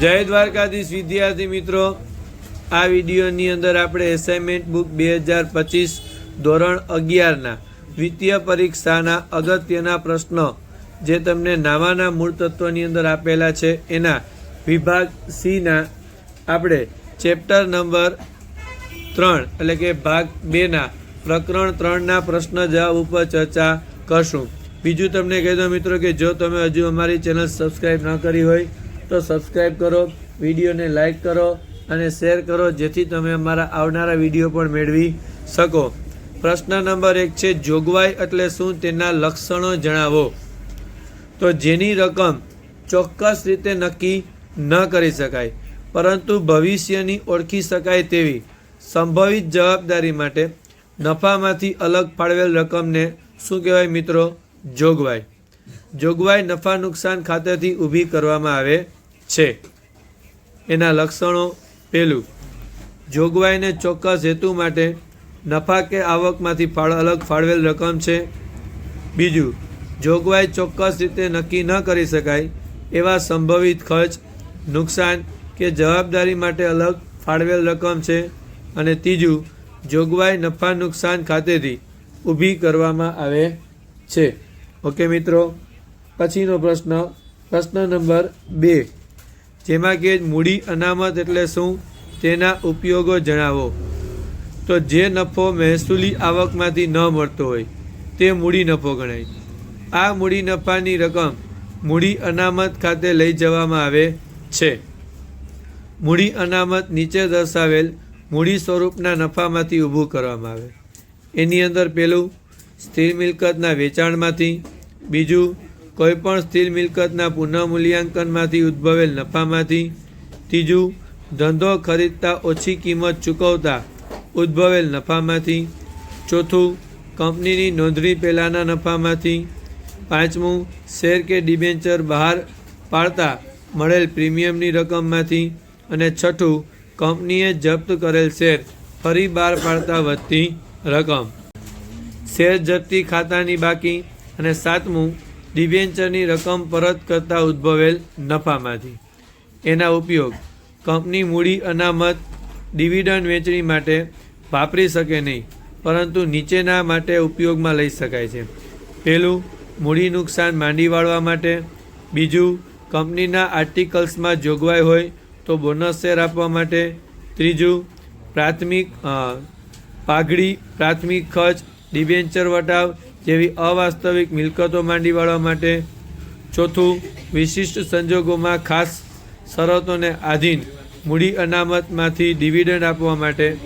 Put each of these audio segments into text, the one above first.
જય દ્વારકાધીશ વિદ્યાર્થી મિત્રો. આ વિડીયોની અંદર આપણે એસાઇનમેન્ટ બુક બે હજાર પચીસ ધોરણ અગિયારના દ્વિતીય પરીક્ષાના અગત્યના પ્રશ્નો જે તમને નાવાના મૂળ તત્વની અંદર આપેલા છે એના વિભાગ સીના આપણે ચેપ્ટર નંબર ત્રણ એટલે કે ભાગ બેના પ્રકરણ ત્રણના પ્રશ્ન જવાબ ઉપર ચર્ચા કરશું. બીજું તમને કહી દો મિત્રો કે જો તમે હજુ અમારી ચેનલ સબસ્ક્રાઈબ ન કરી હોય તો સબસ્ક્રાઈબ કરો, વિડીયોને લાઈક કરો અને શેર કરો, જેથી તમે અમારા આવનારા વીડિયો પણ મેળવી શકો. પ્રશ્ન નંબર એક છે, જોગવાઈ એટલે શું તેના લક્ષણો જણાવો. તો જેની રકમ ચોક્કસ રીતે નક્કી ન કરી શકાય, પરંતુ ભવિષ્યની ઓળખી શકાય તેવી સંભવિત જવાબદારી માટે નફામાંથી અલગ ફાળવેલ રકમને શું કહેવાય મિત્રો? જોગવાઈ. જોગવાઈ નફા નુકસાન ખાતેથી ઊભી કરવામાં આવે છે. એના લક્ષણો પહેલું જોગવાઈને ચોક્કસ હેતુ માટે નફા કે આવકમાંથી ફાળ, અલગ ફાળવેલ રકમ છે. બીજું, જોગવાઈ ચોક્કસ રીતે નક્કી ન કરી શકાય એવા સંભવિત ખર્ચ, નુકસાન કે જવાબદારી માટે અલગ ફાળવેલ રકમ છે. અને ત્રીજું, જોગવાઈ નફા નુકસાન ખાતેથી ઊભી કરવામાં આવે છે. ઓકે મિત્રો, પછીનો પ્રશ્ન પ્રશ્ન નંબર બે. જેમાં કે મૂડી અનામત એટલે શું? તેના ઉપયોગો જણાવો. તો જે નફો મહેસૂલી આવકમાંથી ન મળતો હોય, તે મૂડી નફો ગણાય. આ મૂડી નફાની રકમ મૂડી અનામત ખાતે લઈ જવામાં આવે છે. મૂડી અનામત નીચે દર્શાવેલ મૂડી સ્વરૂપના નફામાંથી ઊભું કરવામાં આવે. એની અંદર પેલું, સ્થિર મિલકતના વેચાણમાંથી, બીજું કોઈપણ સ્થિર મિલકતના પુનઃમૂલ્યાંકનમાંથી ઉદ્ભવેલ નફામાંથી ત્રીજું, ધંધો ખરીદતા ઓછી કિંમત ચૂકવતા ઉદ્ભવેલ નફામાંથી ચોથું, કંપનીની નોંધણી પહેલાંના નફામાંથી પાંચમું, શેર કે ડિબેન્ચર બહાર પાડતા મળેલ પ્રીમિયમની રકમમાંથી અને છઠ્ઠું, કંપનીએ જપ્ત કરેલ શેર ફરી બહાર પાડતા વધતી રકમ. શેર જપ્તી ખાતાની બાકી અને સાતમું ડિબેન્ચરની રકમ પરત કરતાં ઉદ્ભવેલ નફામાંથી. એના ઉપયોગ, કંપની મૂડી અનામત, ડિવિડન્ડ વેચણી માટે વાપરી શકે નહીં, પરંતુ નીચેના માટે ઉપયોગમાં લઈ શકાય છે. પહેલું, મૂડી નુકસાન માંડી વાળવા માટે. બીજું, કંપનીના આર્ટિકલ્સમાં જોગવાઈ હોય તો બોનસ શેર આપવા માટે. ત્રીજું, પ્રાથમિક પાઘડી, પ્રાથમિક ખર્ચ, ડિબેન્ચર વટાવ જેવી અવાસ્તવિક મિલકતો માંડી વાળવા માટે ચોથું વિશિષ્ટ સંજોગોમાં ખાસ શરતોને આધીન મૂડી અનામતમાંથી ડિવિડન્ડ આપવા માટે.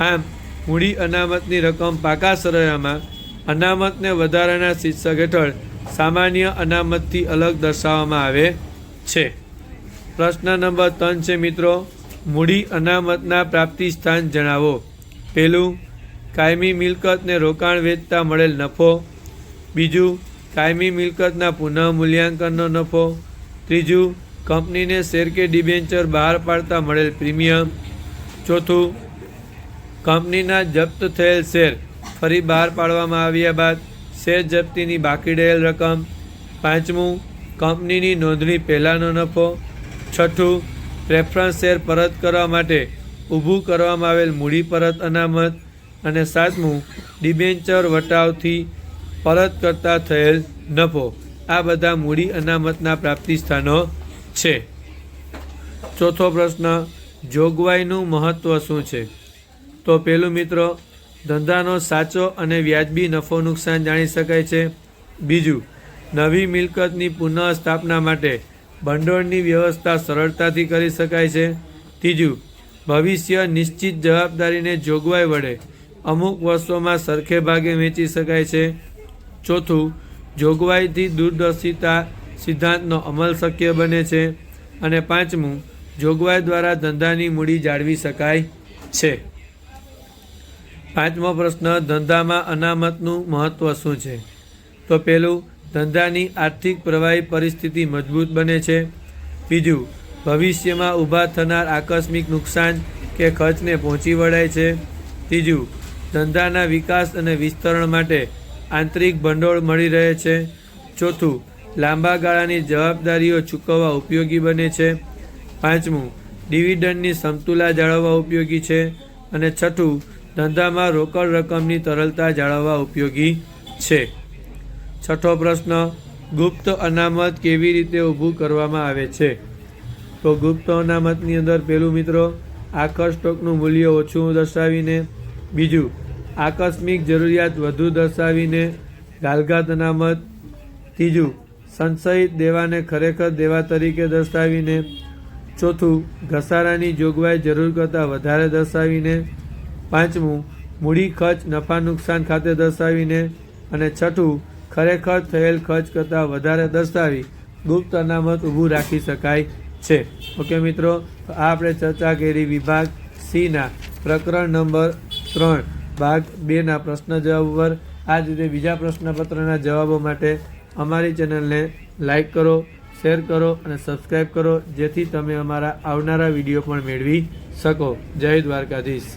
આમ, મૂડી અનામતની રકમ પાકા સરયામાં અનામતને વધારાના શીર્ષક હેઠળ સામાન્ય અનામતથી અલગ દર્શાવવામાં આવે છે. પ્રશ્ન નંબર ત્રણ છે મિત્રો, મૂડી અનામતના પ્રાપ્તિ સ્થાન જણાવો. પહેલું કાયમી મિલકતને રોકાણ વેચતા મળેલ નફો. બીજું, કાયમી મિલકતના પુનઃ મૂલ્યાંકનનો નફો. ત્રીજું, કંપનીને શેર કે ડિબેન્ચર બહાર પાડતા મળેલ પ્રીમિયમ. ચોથું, કંપનીના જપ્ત થયેલ શેર ફરી બહાર પાડવામાં આવ્યા બાદ શેર જપ્તીની બાકી રહેલ રકમ. પાંચમું, કંપનીની નોંધણી પહેલાંનો નફો. છઠ્ઠું પ્રેફરન્સ શેર પરત કરવા માટે ઊભું કરવામાં આવેલ મૂડી પરત અનામત. અને સાતમું ડિબેન્ચર વટાવથી પરત કરતા થયેલ નફો. આ બધા મૂડી અનામતના પ્રાપ્તિ સ્થાનો છે. ચોથો પ્રશ્ન, જોગવાઈનું મહત્ત્વ શું છે? તો પેલું મિત્રો, ધંધાનો સાચો અને વ્યાજબી નફો નુકસાન જાણી શકાય છે. બીજું, નવી મિલકતની પુનઃસ્થાપના માટે ભંડોળની વ્યવસ્થા સરળતાથી કરી શકાય છે. ત્રીજું, ભવિષ્ય નિશ્ચિત જવાબદારીને જોગવાઈ વડે અમુક વર્ષોમાં સરખે ભાગે વેચી શકાય છે. ચોથું, જોગવાઈથી દૂરદર્શિતા સિદ્ધાંતનો અમલ શક્ય બને છે. અને પાંચમું, જોગવાઈ દ્વારા ધંધાની મૂડી જાળવી શકાય છે. પાંચમો પ્રશ્ન, ધંધામાં અનામતનું મહત્ત્વ શું છે? તો પહેલું ધંધાની આર્થિક પ્રવાહી પરિસ્થિતિ મજબૂત બને છે. બીજું, ભવિષ્યમાં ઊભા થનાર આકસ્મિક નુકસાન કે ખર્ચને પહોંચી વળાય છે. ત્રીજું ધંધાના વિકાસ અને વિસ્તરણ માટે આંતરિક ભંડોળ મળી રહે છે. ચોથું, લાંબા ગાળાની જવાબદારીઓ ચૂકવવા ઉપયોગી બને છે. પાંચમું, ડિવિડન્ડની સમતુલા જાળવવા ઉપયોગી છે. અને છઠ્ઠું, ધંધામાં રોકડ રકમની તરલતા જાળવવા ઉપયોગી છે. છઠ્ઠો પ્રશ્ન, ગુપ્ત અનામત કેવી રીતે ઊભું કરવામાં આવે છે? તો ગુપ્ત અનામતની અંદર પેલું મિત્રો, આખર સ્ટોકનું મૂલ્ય ઓછું દર્શાવીને બીજું આકસ્મિક જરૂરિયાત વધુ દર્શાવીને ગાલગાત અનામત. ત્રીજું, સંશયિત દેવાને ખરેખર દેવા તરીકે દર્શાવીને. ચોથું, ઘસારાની જોગવાઈ જરૂર કરતાં વધારે દર્શાવીને. પાંચમું, મૂડી ખર્ચ નફા નુકસાન ખાતે દર્શાવીને. અને છઠ્ઠું, ખરેખર થયેલ ખર્ચ કરતાં વધારે દર્શાવી ગુપ્ત અનામત ઊભું રાખી શકાય છે. ઓકે મિત્રો આ આપણે ચર્ચા કરી વિભાગ સીના પ્રકરણ નંબર ત્રણ. ભાગ બેના પ્રશ્ન જવાબ પર આ જ રીતે બીજા પ્રશ્નપત્રના જવાબો માટે અમારી ચેનલને લાઈક કરો, શેર કરો અને સબસ્ક્રાઈબ કરો, જેથી તમે અમારા આવનારા વીડિયો પણ મેળવી શકો. જય દ્વારકાધીશ.